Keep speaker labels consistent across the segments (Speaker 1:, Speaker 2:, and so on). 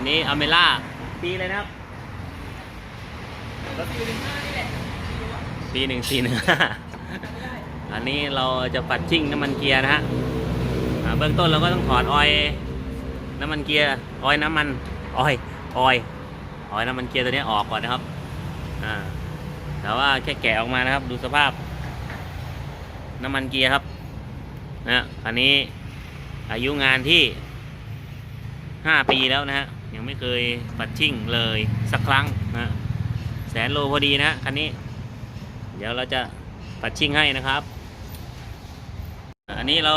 Speaker 1: นนี้อเมล่าปีเลยนะครับปีหนึ่งสี่หนึ่งอันนี้เราจะปัดชิ่งน้ำมันเกียร์นะฮะอ่าเบื้องต้นเราก็ต้องถอดออยล์น้ำมันเกียร์ออยล์น้ำมันออยล์ออยล์ออยล์น้ำมันเกียร์ตัวนี้ออกก่อนนะครับอ่าแต่ว่าแค่แกะออกมานะครับ ดูสภาพ น้ำมันเกียร์ครับนะอันนี้อายุงานที่ห้าปีแล้วนะฮะ ยังไม่เคยปัดชิ่งเลยสักครั้งนะแสนโลพอดีนะคันนี้ เดี๋ยวเราจะปัดชิ่งให้นะครับ อันนี้เรา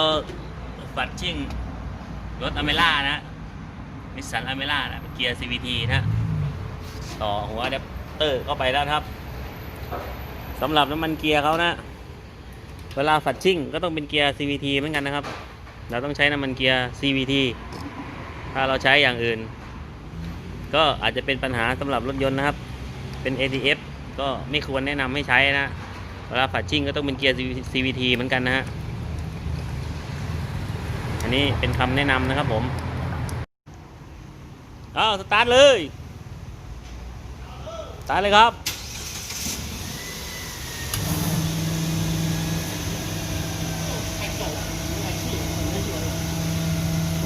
Speaker 1: ปัดชิ่งรถอเมล่านะนิสสันอเมล่านะเกียร์ CVT นะต่อหัวอะแดปเตอร์เข้าไปแล้วครับสำหรับน้ำมันเกียร์เขานะ เวลาฝัดชิ่งก็ต้องเป็นเกียร์ CVT เหมือนกันนะครับ เราต้องใช้น้ำมันเกียร์ CVT ถ้าเราใช้อย่างอื่น ก็อาจจะเป็นปัญหาสำหรับรถยนต์นะครับ เป็น ATF ก็ไม่ควรแนะนำให้ใช้นะเวลาฝัดชิ่งก็ต้องเป็นเกียร์ CVT เหมือนกันนะฮะอันนี้เป็นคำแนะนำนะครับผมอ้าวสตาร์ทเลยสตาร์ทเลยครับ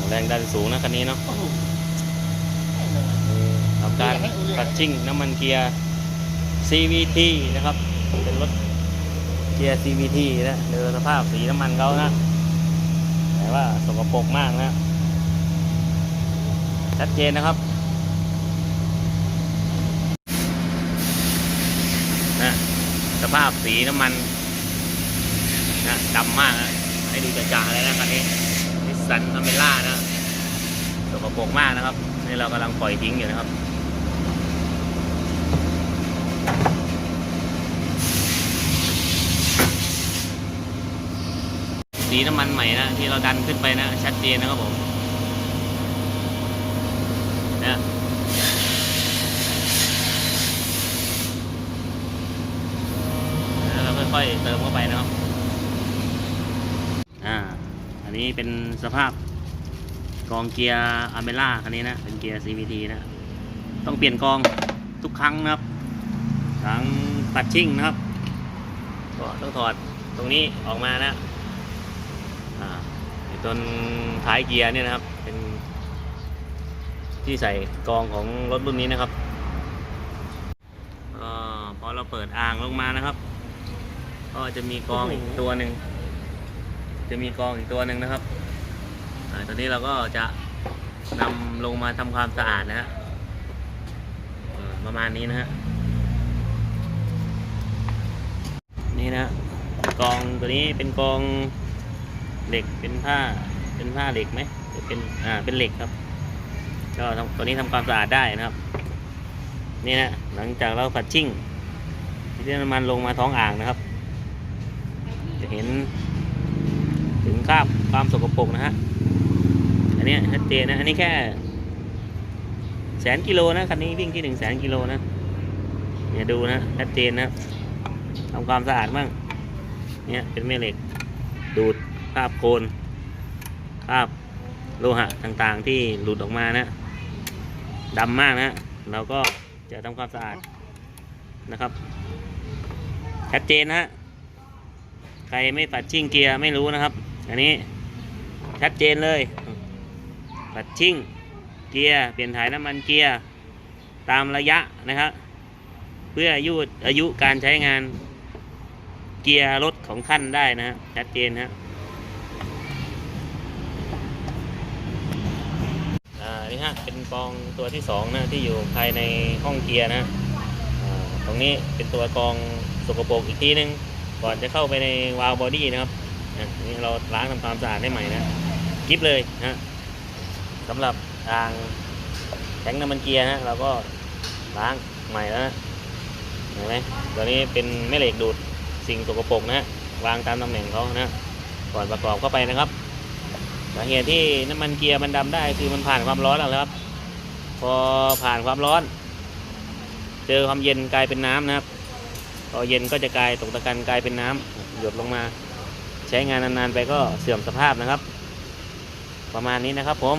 Speaker 1: แรงดันสูงนะคันนี้เนาะ การตัดชิ่งน้ำมันเกียร์ CVT นะครับ เป็นรถเกียร์ CVT นะเดินสภาพสีน้ำมันเขานะ แต่ว่าสกปรกมากนะ ชัดเจนนะครับนะสภาพสีน้ำมันนะดำมากนะให้ดูจ่าๆเลยนะคันนี้นิสสันอเมล่านะสกปรกมากนะครับ นี่เรากำลังปล่อยทิ้งอยู่นะครับ สีน้ำมันใหม่นะที่เราดันขึ้นไปนะชัดเจนนะครับผมนี่ยแล้วเราค่อยๆเติมเข้าไปนะครับอ่าอันนี้เป็นสภาพกองเกียร์อเมล่าคันนี้นะเป็นเกียร์ CVT นะต้องเปลี่ยนกองทุกครั้งนะครับทั้งปัดชิ่งนะครับก็ต้องถอดตรงนี้ออกมานะ อ่าไอ้ต้นท้ายเกียร์เนี่ยนะครับ เป็นที่ใส่กองของรถรุ่นนี้นะครับก็พอเราเปิดอ่างลงมานะครับ ก็จะมีกองอีกตัวหนึ่งจะมีกองอีกตัวหนึ่งนะครับอ่าตอนนี้เราก็จะนำลงมาทำความสะอาดนะฮะเอ่อประมาณนี้นะฮะนี่นะกองตัวนี้เป็นกอง เหล็กเป็นผ้าเป็นผ้าเหล็กไหมเป็นอ่าเป็นเหล็กครับก็ตัวนี้ทำความสะอาดได้นะครับ นี่นะหลังจากเราผัดชิ่งที่น้ำมันลงมาท้องอ่างนะครับ จะเห็นถึงคราบความสกปรกนะฮะอันนี้ชัดเจนนะอันนี้แค่แสนกิโลนะคันนี้วิ่งที่หนึ่งแสนกิโลนะเนี่ยดูนะชัดเจนนะทำความสะอาดบ้างเนี่ยเป็นแม่เหล็กดูด ราบโคลนคราบโลหะต่างๆ ที่หลุดออกมานะดำมากนะเราก็จะทำความสะอาดนะครับชัดเจนนะใครไม่ปัดชิ่งเกียร์ไม่รู้นะครับ อันนี้ชัดเจนเลยปัดชิ่งเกียร์เปลี่ยนถ่ายน้ำมันเกียร์ตามระยะนะครับ เพื่อยืดอายุการใช้งานเกียร์รถของท่านได้นะชัดเจนฮะอ่านี่ ฮะเป็นกองตัวที่สองนะที่อยู่ภายในห้องเกียร์นะตรงนี้เป็นตัวกองสกปรกอีกทีนึงก่อนจะเข้าไปในวาล์วบอดี้นะครับนี่เราล้างทำความสะอาดให้ใหม่นะกิฟเลยนะสำหรับทางแทงน้ำมันเกียร์นะเราก็ล้างใหม่แล้วนะเห็นไหมตัวนี้เป็นแม่เหล็กดูดสิ่งสกปรกนะฮะวางตามตำแหน่งเขานะก่อนประกอบเข้าไปนะครับ สาเหตุที่น้ำมันเกียร์มันดำได้คือมันผ่านความร้อนแล้วครับ พอผ่านความร้อน เจอความเย็นกลายเป็นน้ำนะครับพอเย็นก็จะกลายตกตะกันกลายเป็นน้ำหยดลงมา ใช้งานนานๆไปก็เสื่อมสภาพนะครับ ประมาณนี้นะครับผม